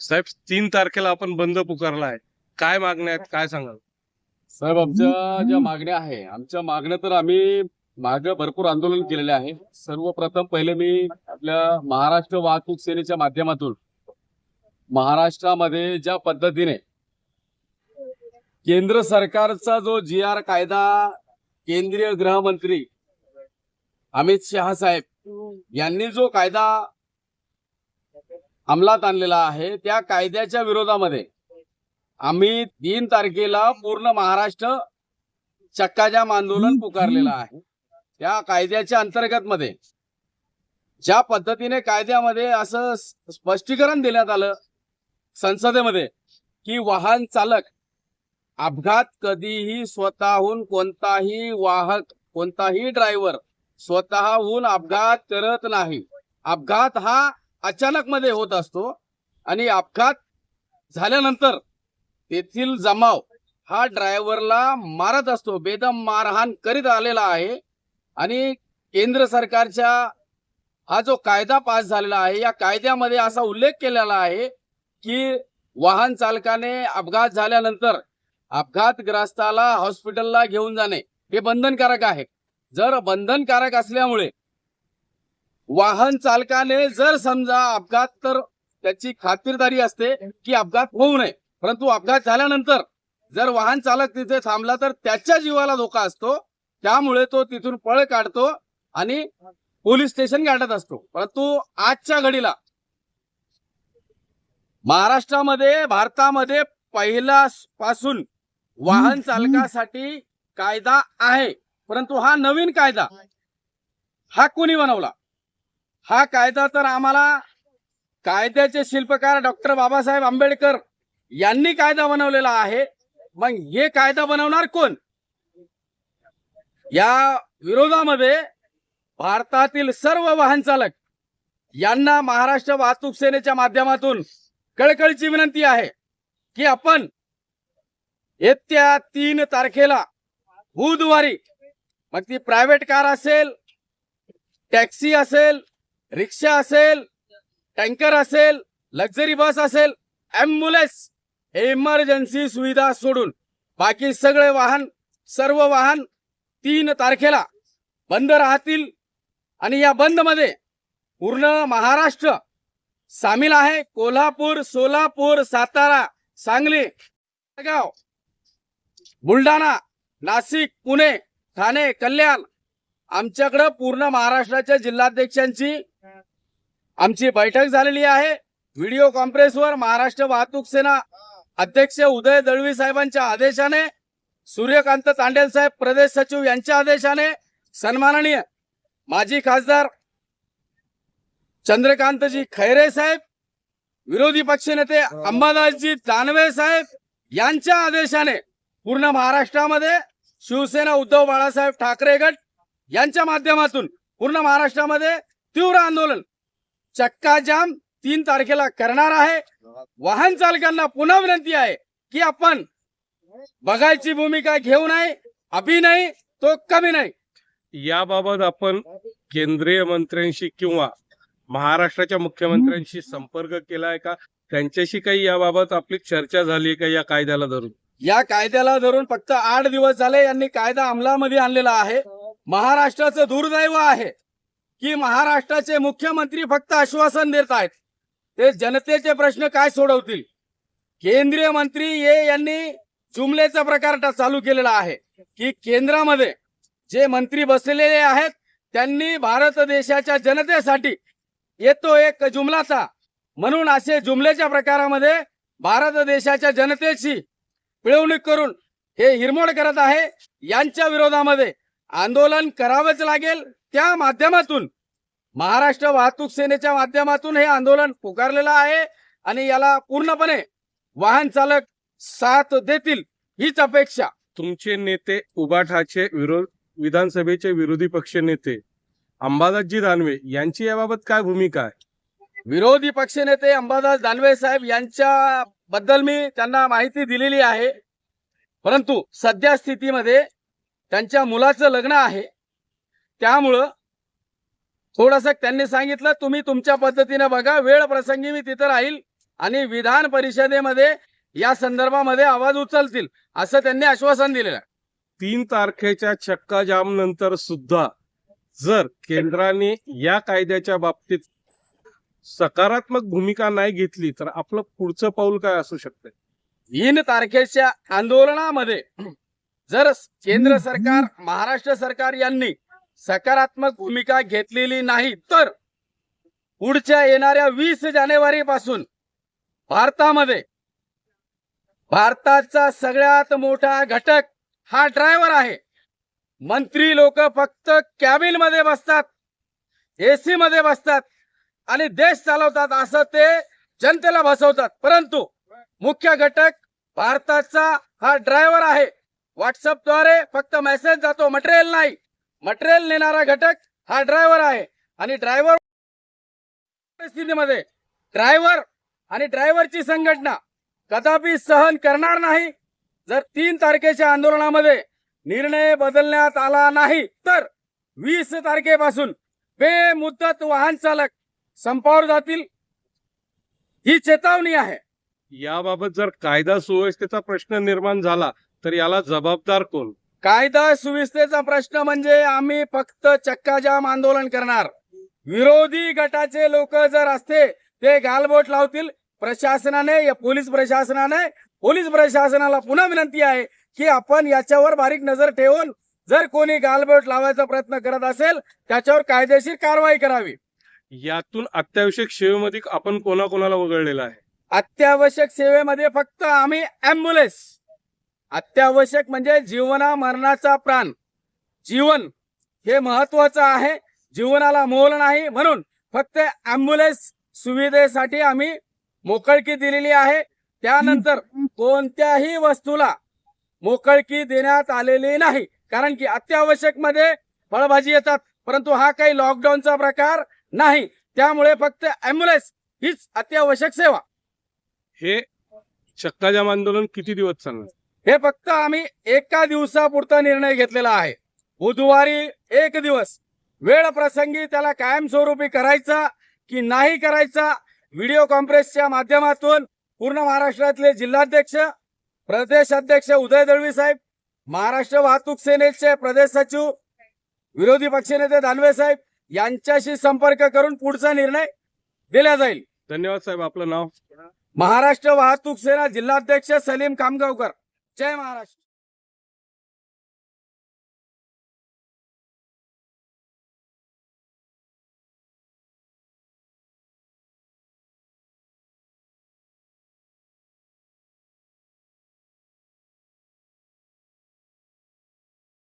साहेब तीन तारखेला आपण बंद पुकारला आहे काय मागण्या आहेत काय सांगाल? साहेब आमच्या ज्या मागण्या आहे आमच्या मागण्या तर आम्ही माग भरपूर आंदोलन केलेले आहे. सर्वप्रथम पहिले मी आपल्या महाराष्ट्र वाहतूक सेनेच्या माध्यमातून महाराष्ट्रामध्ये ज्या पद्धतीने केंद्र सरकारचा जो जी आर कायदा केंद्रीय गृहमंत्री अमित शहा साहेब यांनी जो कायदा अंमलात आणलेला आहे त्या कायद्याच्या विरोधामध्ये आम्ही तीन तारखेला पूर्ण महाराष्ट्र चक्काजाम आंदोलन पुकारलेलं आहे. त्या कायद्याच्या अंतर्गत मध्ये ज्या पद्धतीने कायद्यामध्ये असं स्पष्टीकरण देण्यात आलं संसदेमध्ये की वाहन चालक अपघात कधीही स्वतःहून कोणताही वाहक कोणताही ड्रायव्हर स्वतःहून अपघात करत नाही. अपघात हा अचानक मध्ये होत असतो आणि अपघात झाल्यानंतर तेथील जमाव हा ड्रायव्हरला मारत असतो बेदम मारहाण करीत आलेला आहे. आणि केंद्र सरकारच्या हा जो कायदा पास झालेला आहे या कायद्यामध्ये असा उल्लेख केलेला आहे की वाहन चालकाने अपघात झाल्यानंतर अपघातग्रस्ताला हॉस्पिटलला घेऊन जाणे हे बंधनकारक आहे. जर बंधनकारक असल्यामुळे वाहन चालकाने जर समजा अपघात तर त्याची खात्रीदारी असते की अपघात होऊ नये. परंतु अपघात झाल्यानंतर जर वाहन चालक तिथे थांबला तर त्याच्या जीवाला धोका असतो. त्यामुळे तो तिथून पळ काढतो आणि पोलीस स्टेशन गाठत असतो. परंतु आजच्या घडीला महाराष्ट्रामध्ये भारतामध्ये पहिला पासून वाहन चालकासाठी कायदा आहे. परंतु हा नवीन कायदा हा कोणी बनवला? हा कायदा तर आम्हाला कायद्याचे शिल्पकार डॉक्टर बाबासाहेब आंबेडकर यांनी कायदा बनवलेला आहे. मग हे कायदा बनवणार कोण? या विरोधामध्ये भारतातील सर्व वाहन चालक यांना महाराष्ट्र वाहतूक सेनेच्या माध्यमातून कळकळीची विनंती आहे की आपण येत्या तीन तारखेला बुधवारी मग ती प्रायव्हेट कार असेल टॅक्सी असेल रिक्षा असेल टँकर असेल लक्झरी बस असेल ॲम्ब्युलन्स इमर्जन्सी सुविधा सोडून बाकी सगळे वाहन सर्व वाहन तीन तारखेला बंद राहतील. आणि या बंदमध्ये पूर्ण महाराष्ट्र सामील आहे. कोल्हापूर सोलापूर सातारा सांगली जळगाव बुलढाणा नाशिक पुणे ठाणे कल्याण आमच्याकडं पूर्ण महाराष्ट्राच्या जिल्हाध्यक्षांची आमची बैठक झालेली आहे. व्हिडिओ कॉन्फरन्सवर महाराष्ट्र वाहतूक सेना अध्यक्ष उदय दळवी साहेबांच्या आदेशाने सूर्यकांत तांडेल साहेब प्रदेश सचिव यांच्या आदेशाने सन्माननीय माजी खासदार चंद्रकांतजी खैरे साहेब विरोधी पक्षनेते अंबादासजी दानवे साहेब यांच्या आदेशाने पूर्ण महाराष्ट्रामध्ये शिवसेना उद्धव बाळासाहेब ठाकरे गट यांच्या माध्यमातून पूर्ण महाराष्ट्रामध्ये तीव्र आंदोलन चक्काजाम तीन तारखेला करणार आहे. वाहन चालकांना पुन्हा विनंती आहे की आपण बघायची भूमिका घेऊ नये अभि नाही तो कमी नाही. याबाबत आपण केंद्रीय मंत्र्यांशी किंवा महाराष्ट्राच्या मुख्यमंत्र्यांशी संपर्क केलाय का? त्यांच्याशी काही याबाबत आपली चर्चा झाली का या कायद्याला धरून? या कायद्याला धरून फक्त आठ दिवस झाले यांनी कायदा अंमलामध्ये आणलेला आहे. महाराष्ट्राचं दुर्दैव आहे की महाराष्ट्राचे मुख्यमंत्री फक्त आश्वासन देत आहेत. ते जनतेचे प्रश्न काय सोडवतील? केंद्रीय मंत्री हे यांनी जुमलेचा प्रकार चालू केलेला आहे की केंद्रामध्ये जे मंत्री बसलेले आहेत त्यांनी भारत देशाच्या जनतेसाठी येतो एक जुमलाचा. म्हणून असे जुमलेच्या प्रकारामध्ये भारत देशाच्या जनतेची पिळवणूक करून हे हिरमोड करत आहे. यांच्या विरोधामध्ये आंदोलन करावंच लागेल. त्या माध्यमातून महाराष्ट्र वाहतूक सेनेच्या माध्यमातून हे आंदोलन पुकारलेलं आहे. आणि याला पूर्णपणे वाहन चालक साथ देतील हीच अपेक्षा. तुमचे नेते उबाठाचे विरोध विधानसभेचे विरोधी पक्ष नेते अंबादासजी दानवे यांची याबाबत काय भूमिका आहे? विरोधी पक्षनेते अंबादास दानवे साहेब यांच्या बद्दल मी त्यांना माहिती दिलेली आहे. परंतु सध्या स्थितीमध्ये त्यांच्या मुलाचं लग्न आहे. त्यामुळं थोडस त्यांनी सांगितलं तुम्ही तुमच्या पद्धतीने बघा वेळ प्रसंगी मी तिथं राहील आणि विधान परिषदेमध्ये या संदर्भामध्ये आवाज उचलतील असं त्यांनी आश्वासन दिलेलं आहे. तीन तारखेच्या चक्का जाम नंतर सुद्धा जर केंद्राने या कायद्याच्या बाबतीत सकारात्मक भूमिका नाही घेतली तर आपलं पुढचं पाऊल काय असू शकतं? तीन तारखेच्या आंदोलनामध्ये जर केंद्र सरकार महाराष्ट्र सरकार यांनी सकारात्मक भूमिका घेतलेली नाही तर पुढच्या येणाऱ्या वीस जानेवारी पासून भारतामध्ये भारताचा सगळ्यात मोठा घटक हा ड्रायव्हर आहे. मंत्री लोक फक्त कॅबिनमध्ये बसतात एसी मध्ये बसतात आणि देश चालवतात असं ते जनतेला बसवतात. परंतु मुख्य घटक भारताचा हा ड्रायव्हर आहे. व्हॉट्सअपद्वारे फक्त मेसेज जातो मटेरियल नाही. मटेरियल नेणारा घटक हा ड्रायव्हर आहे. आणि ड्रायव्हर परिस्थितीमध्ये ड्रायव्हर आणि ड्रायव्हरची संघटना कदापि सहन करणार नाही. जर तीन तारखेच्या आंदोलनामध्ये निर्णय बदलण्यात आला नाही तर वीस तारखेपासून बेमुदत वाहन चालक संपावर जातील. ही चेतावणी आहे. याबाबत जर कायदा सुव्यवस्थेचा प्रश्न निर्माण झाला तर याला जबाबदार कोण? कायदा सुव्यवस्थेचा प्रश्न म्हणजे आम्ही फक्त चक्काजाम आंदोलन करणार. विरोधी गटाचे लोक जर असते ते गालबोट लावतील. प्रशासनाने या पोलीस प्रशासनाने पोलीस प्रशासनाला पुन्हा विनंती आहे की आपण याच्यावर बारीक नजर ठेवून जर कोणी गालबोट लावायचा प्रयत्न करत असेल त्याच्यावर कायदेशीर कारवाई करावी. यातून अत्यावश्यक सेवेमध्ये आपण कोणाकोणाला वगळलेला आहे? अत्यावश्यक सेवेमध्ये फक्त आम्ही ऍम्ब्युलन्स अत्यावश्यक म्हणजे जीवना मरणाचा प्राण. जीवन हे महत्वाचं आहे. जीवनाला मोल नाही म्हणून फक्त ऍम्ब्युलन्स सुविधेसाठी आम्ही मोकळकी दिलेली आहे. त्यानंतर कोणत्याही वस्तूला मोकळकी देण्यात आलेली नाही. कारण की अत्यावश्यकमध्ये फळभाजी येतात. परंतु हा काही लॉकडाऊनचा प्रकार नाही. त्यामुळे फक्त ऍम्ब्युलन्स हीच अत्यावश्यक सेवा. हे चक्काजाम आंदोलन किती दिवस चालणार? हे फक्त आम्ही एका दिवसापुरता निर्णय घेतलेला आहे. बुधवारी एक दिवस. वेळ प्रसंगी त्याला कायमस्वरूपी करायचा की नाही करायचा व्हिडिओ कॉन्फरन्सच्या माध्यमातून पूर्ण महाराष्ट्रातले जिल्हाध्यक्ष प्रदेश अध्यक्ष उदय दळवी साहेब महाराष्ट्र वाहतूक सेनेचे प्रदेश सचिव विरोधी पक्षनेते दानवे साहेब यांच्याशी संपर्क करून पुढचा निर्णय दिला जाईल. धन्यवाद साहेब आपलं नाव? महाराष्ट्र वाहतूक सेना जिल्हाध्यक्ष सलीम खामगावकर जय महाराष्ट्र.